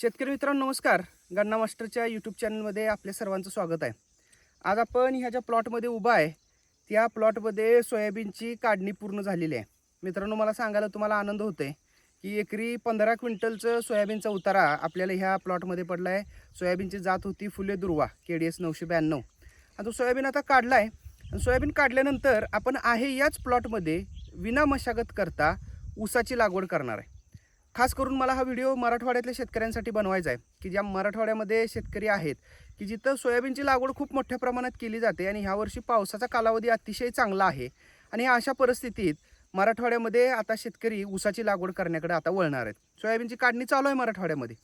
शेतकरी मित्रांनो नमस्कार. गण्णा मास्टरच्या यूट्यूब चॅनलमध्ये आपल्या सर्वांचं स्वागत आहे. आज आपण ह्या ज्या प्लॉटमध्ये उभा आहे त्या प्लॉटमध्ये सोयाबीनची काढणी पूर्ण झालेली आहे. मित्रांनो मला सांगायला तुम्हाला आनंद होतोय की एकरी पंधरा क्विंटलचं सोयाबीनचा उतारा आपल्याला ह्या प्लॉटमध्ये पडला आहे. सोयाबीनची जात होती फुले दुर्वा के डी एस नऊशे ब्याण्णव. आणि तो सोयाबीन आता काढला आहे आणि सोयाबीन काढल्यानंतर आपण आहे याच प्लॉटमध्ये विना मशागत करता ऊसाची लागवड करणार आहे. खास करून मला हा व्हिडिओ मराठवाड्यातल्या शेतकऱ्यांसाठी बनवायचा आहे की ज्या मराठवाड्यामध्ये शेतकरी आहेत की जिथं सोयाबीनची लागवड खूप मोठ्या प्रमाणात केली जाते आणि ह्यावर्षी पावसाचा कालावधी अतिशय चांगला आहे. आणि अशा परिस्थितीत मराठवाड्यामध्ये आता शेतकरी ऊसाची लागवड करण्याकडे आता वळणार आहेत. सोयाबीनची काढणी चालू आहे मराठवाड्यामध्ये.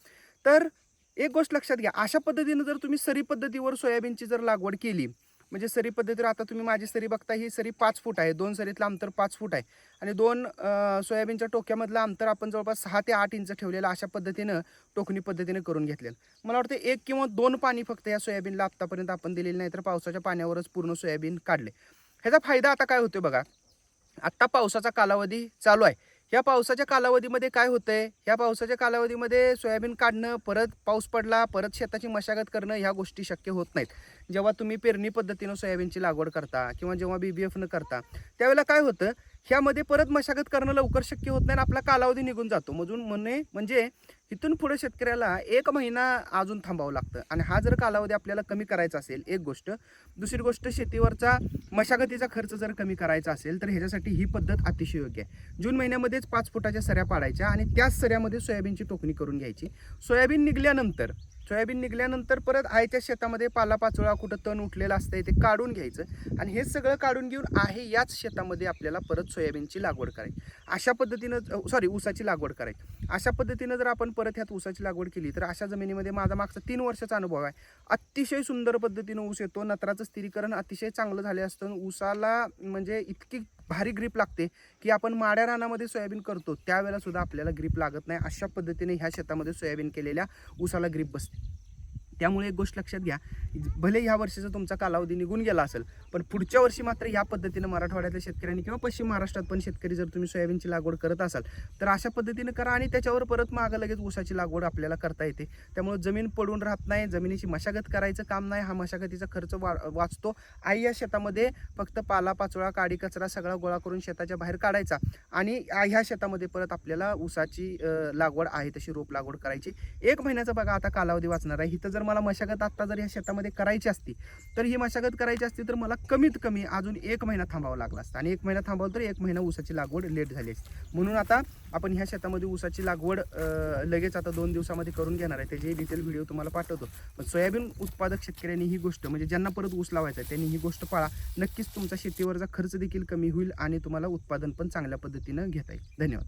तर एक गोष्ट लक्षात घ्या अशा पद्धतीनं जर तुम्ही सरी पद्धतीवर सोयाबीनची जर लागवड केली म्हणजे सरी पद्धतीवर आता तुम्ही माझी सरी बघता ही सरी पाच फूट आहे. दोन सरीतलं अंतर पाच फूट आहे. आणि दोन सोयाबीनच्या टोक्यामधलं अंतर आपण जवळपास सहा ते आठ इंच ठेवलेलं अशा पद्धतीनं टोकणी पद्धतीने करून घेतलेलं. मला वाटतं एक किंवा दोन पाणी फक्त या सोयाबीनला आत्तापर्यंत आपण दिलेलं नाही तर पावसाच्या पाण्यावरच पूर्ण सोयाबीन काढले. ह्याचा फायदा आता काय होतो बघा? आत्ता पावसाचा कालावधी चालू आहे. ह्या पावसाच्या कालावधीमध्ये काय होतंय? ह्या पावसाच्या कालावधीमध्ये सोयाबीन काढणं परत पाऊस पडला परत शेताची मशागत करणं ह्या गोष्टी शक्य होत नाहीत. जेव्हा तुम्ही पेरणी पद्धतीनं सोयाबीनची लागवड करता किंवा जेव्हा बी बी एफनं करता त्यावेळेला काय होतं? ह्यामध्ये परत मशागत करणं लवकर शक्य होत नाही आणि आपला कालावधी निघून जातो. म्हणून म्हणे म्हणजे इथून पुढे शेतकऱ्याला एक महिना अजून थांबावं लागतं. आणि हा जर कालावधी आपल्याला कमी करायचा असेल एक गोष्ट. दुसरी गोष्ट शेतीवरचा मशागतीचा खर्च जर कमी करायचा असेल तर ह्याच्यासाठी ही पद्धत अतिशय योग्य आहे. जून महिन्यामध्येच पाच फुटाच्या सऱ्या पाडायच्या आणि त्याच सऱ्यामध्ये सोयाबीनची टोकणी करून घ्यायची. सोयाबीन निघल्यानंतर सोयाबीन निघल्यानंतर परत आयच्या शेतामध्ये पालापाचोळा कुठं तण उठलेलं असतंय ते काढून घ्यायचं. आणि हे सगळं काढून घेऊन आहे याच शेतामध्ये आपल्याला परत सोयाबीनची लागवड करायची. अशा पद्धतीनं सॉरी ऊसाची लागवड करायची. अशा पद्धतीनं जर आपण परत ह्यात ऊसाची लागवड केली तर अशा जमिनीमध्ये माझा मागचा तीन वर्षाचा अनुभव आहे. अतिशय सुंदर पद्धतीनं ऊस येतो नत्राचं स्थिरीकरण अतिशय चांगलं झाले असतं. ऊसाला म्हणजे इतकी भारी ग्रीप लागते की आपण माड्या रानामध्ये सोयाबीन करतो त्यावेळेला सुद्धा आपल्याला ग्रीप लागत नाही. अशा पद्धतीने ह्या शेतामध्ये सोयाबीन केलेल्या ऊसाला ग्रीप बसते. त्यामुळे एक गोष्ट लक्षात घ्या. भले ह्या वर्षीचा तुमचा कालावधी निघून गेला असेल पण पुढच्या वर्षी मात्र ह्या पद्धतीनं मराठवाड्यातल्या शेतकऱ्यांनी किंवा पश्चिम महाराष्ट्रात पण शेतकरी जर तुम्ही सोयाबीनची लागवड करत असाल तर अशा पद्धतीनं करा आणि त्याच्यावर परत मागं लगेच ऊसाची लागवड आपल्याला करता येते. त्यामुळे जमीन पडून राहत नाही जमिनीची मशागत करायचं काम नाही हा मशागतीचा खर्च वा वाचतो. आई या शेतामध्ये फक्त पाला पाचोळा काडी कचरा सगळा गोळा करून शेताच्या बाहेर काढायचा आणि ह्या शेतामध्ये परत आपल्याला ऊसाची लागवड आहे तशी रोप लागवड करायची. एक महिन्याचा बघा आता कालावधी वाचणार आहे. इथं जर मला मशागत आत्ता जर या शेतामध्ये करायची असती तर ही मशागत करायची असती तर मला कमीत कमी अजून एक महिना थांबावं लागला असतं. आणि एक महिना थांबावं तर एक महिना ऊसाची लागवड लेट झाली असती. म्हणून आता आपण ह्या शेतामध्ये ऊसाची लागवड लगेच आता दोन दिवसामध्ये करून घेणार आहे. त्याचे डिटेल व्हिडिओ तुम्हाला पाठवतो. पण सोयाबीन उत्पादक शेतकऱ्यांनी ही गोष्ट म्हणजे ज्यांना परत ऊस लावायचा आहे त्यांनी ही गोष्ट पाळा. नक्कीच तुमचा शेतीवरचा खर्च देखील कमी होईल आणि तुम्हाला उत्पादन पण चांगल्या पद्धतीनं घेता येईल. धन्यवाद.